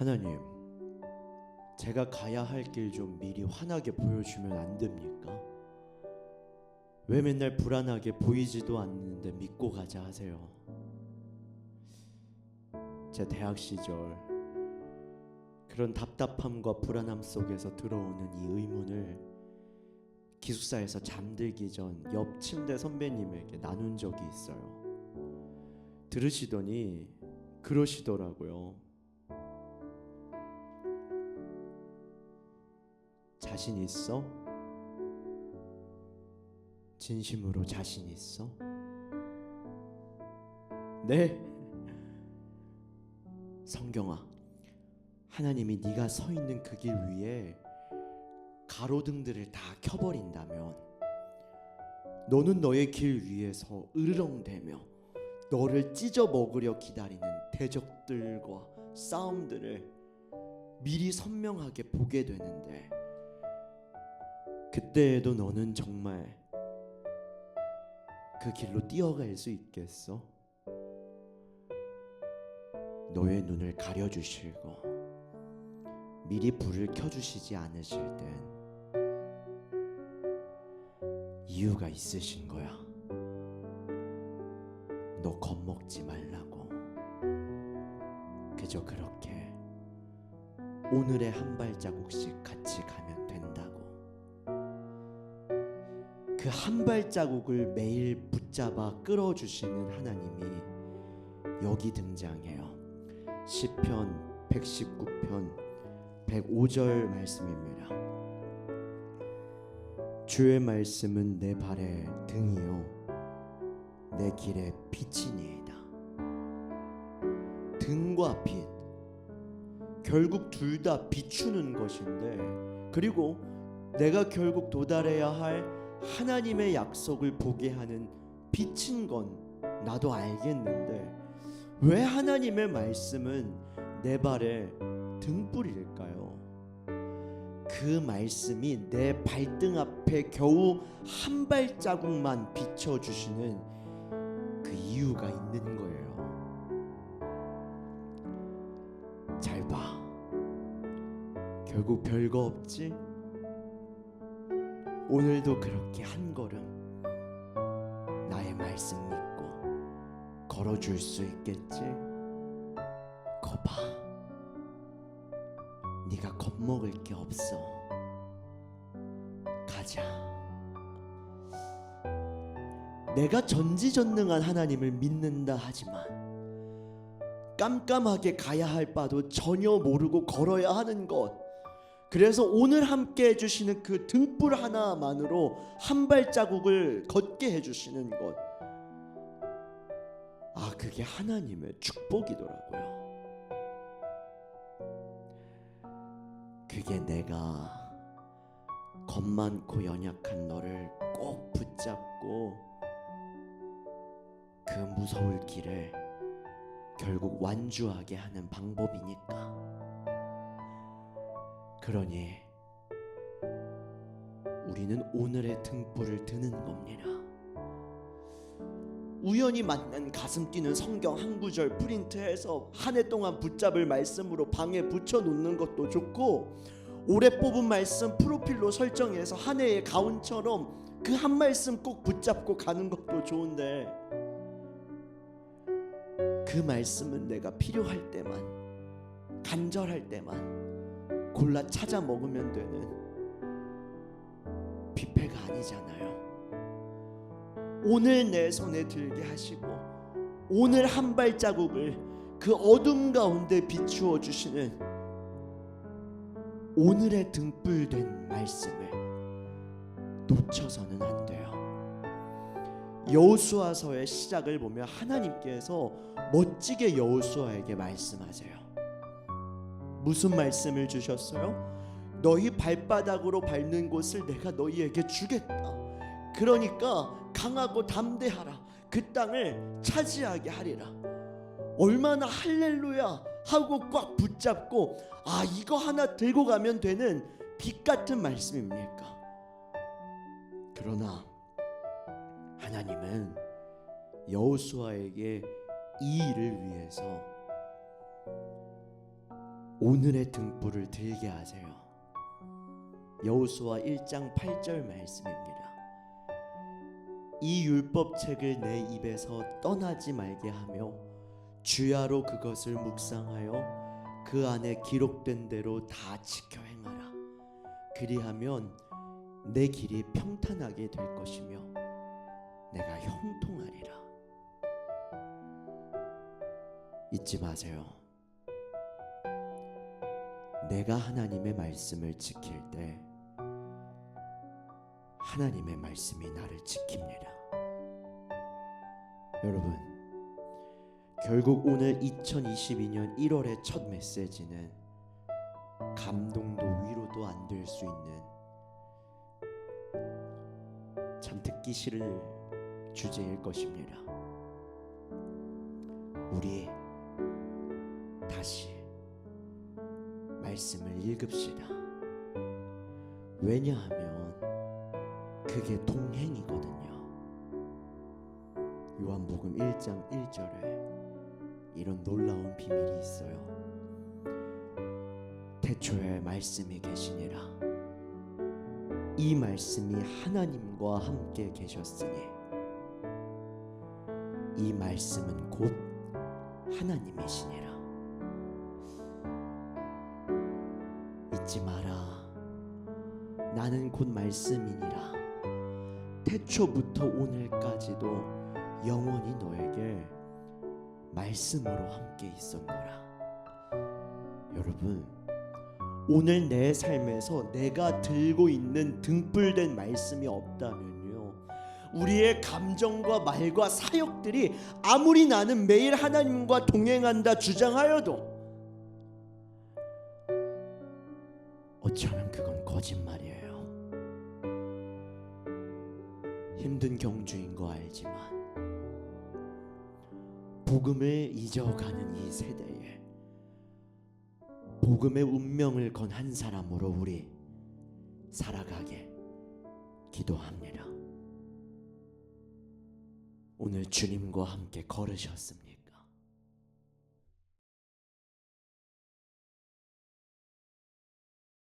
하나님, 제가 가야 할 길 좀 미리 환하게 보여주면 안 됩니까? 왜 맨날 불안하게 보이지도 않는데 믿고 가자 하세요? 제 대학 시절 그런 답답함과 불안함 속에서 들어오는 이 의문을 기숙사에서 잠들기 전 옆 침대 선배님에게 나눈 적이 있어요. 들으시더니 그러시더라고요. 자신 있어? 진심으로 자신 있어? 네. 성경아, 하나님이 네가 서 있는 그 길 위에 가로등들을 다 켜버린다면 너는 너의 길 위에서 으르렁대며 너를 찢어 먹으려 기다리는 대적들과 싸움들을 미리 선명하게 보게 되는데 그때에도 너는 정말 그 길로 뛰어갈 수 있겠어? 너의 눈을 가려주시고 미리 불을 켜주시지 않으실 땐 이유가 있으신 거야. 너 겁먹지 말라고. 그저 그렇게 오늘의 한 발자국씩 같이 가면 된다고. 그 한 발자국을 매일 붙잡아 끌어주시는 하나님이 여기 등장해요. 시편 119편 105절 말씀입니다. 주의 말씀은 내 발의 등이요 내 길의 빛이니이다. 등과 빛 결국 둘 다 비추는 것인데 그리고 내가 결국 도달해야 할 하나님의 약속을 보게 하는 빛인 건 나도 알겠는데 왜 하나님의 말씀은 내 발의 등불일까요? 그 말씀이 내 발등 앞에 겨우 한 발자국만 비춰주시는 그 이유가 있는 거예요. 잘 봐. 결국 별거 없지? 오늘도 그렇게 한 걸음 나의 말씀 믿고 걸어줄 수 있겠지? 거봐. 네가 겁먹을 게 없어. 가자. 내가 전지전능한 하나님을 믿는다 하지만 깜깜하게 가야 할 바도 전혀 모르고 걸어야 하는 것. 그래서 오늘 함께 해주시는 그 등불 하나만으로 한 발자국을 걷게 해주시는 것. 아, 그게 하나님의 축복이더라고요. 그게 내가 겁 많고 연약한 너를 꼭 붙잡고 그 무서울 길을 결국 완주하게 하는 방법이니까. 그러니 우리는 오늘의 등불을 드는 겁니다. 우연히 만난 가슴 뛰는 성경 한 구절 프린트해서 한 해 동안 붙잡을 말씀으로 방에 붙여 놓는 것도 좋고 올해 뽑은 말씀 프로필로 설정해서 한 해의 가운처럼 그 한 말씀 꼭 붙잡고 가는 것도 좋은데 그 말씀은 내가 필요할 때만 간절할 때만 골라 찾아 먹으면 되는 뷔페가 아니잖아요. 오늘 내 손에 들게 하시고 오늘 한 발자국을 그 어둠 가운데 비추어 주시는 오늘의 등불 된 말씀을 놓쳐서는 안 돼요. 여호수아서의 시작을 보면 하나님께서 멋지게 여호수아에게 말씀하세요. 무슨 말씀을 주셨어요? 너희 발바닥으로 밟는 곳을 내가 너희에게 주겠다. 그러니까 강하고 담대하라. 그 땅을 차지하게 하리라. 얼마나 할렐루야 하고 꽉 붙잡고 아 이거 하나 들고 가면 되는 빛 같은 말씀입니까? 그러나 하나님은 여호수아에게 이 일을 위해서 오늘의 등불을 들게 하세요. 여호수아 1장 8절 말씀입니다. 이 율법책을 내 입에서 떠나지 말게 하며 주야로 그것을 묵상하여 그 안에 기록된 대로 다 지켜 행하라. 그리하면 내 길이 평탄하게 될 것이며 내가 형통하리라. 잊지 마세요. 내가 하나님의 말씀을 지킬 때 하나님의 말씀이 나를 지킵니다. 여러분, 결국 오늘 2022년 1월의 첫 메시지는 감동도 위로도 안 될 수 있는 참 듣기 싫을 주제일 것입니다. 우리 다시 말씀을 읽읍시다. 왜냐하면 그게 동행이거든요. 요한복음 1장 1절에 이런 놀라운 비밀이 있어요. 태초에 말씀이 계시니라. 이 말씀이 하나님과 함께 계셨으니 이 말씀은 곧 하나님이시니라. 잊지 마라. 나는 곧 말씀이니라. 태초부터 오늘까지도 영원히 너에게 말씀으로 함께 있었노라. 여러분, 오늘 내 삶에서 내가 들고 있는 등불된 말씀이 없다면요. 우리의 감정과 말과 사역들이 아무리 나는 매일 하나님과 동행한다 주장하여도 거짓말이에요. 힘든 경주인 거 알지만 복음을 잊어가는 이 세대에 복음의 운명을 건 한 사람으로 우리 살아가게 기도합니다. 오늘 주님과 함께 걸으셨습니까?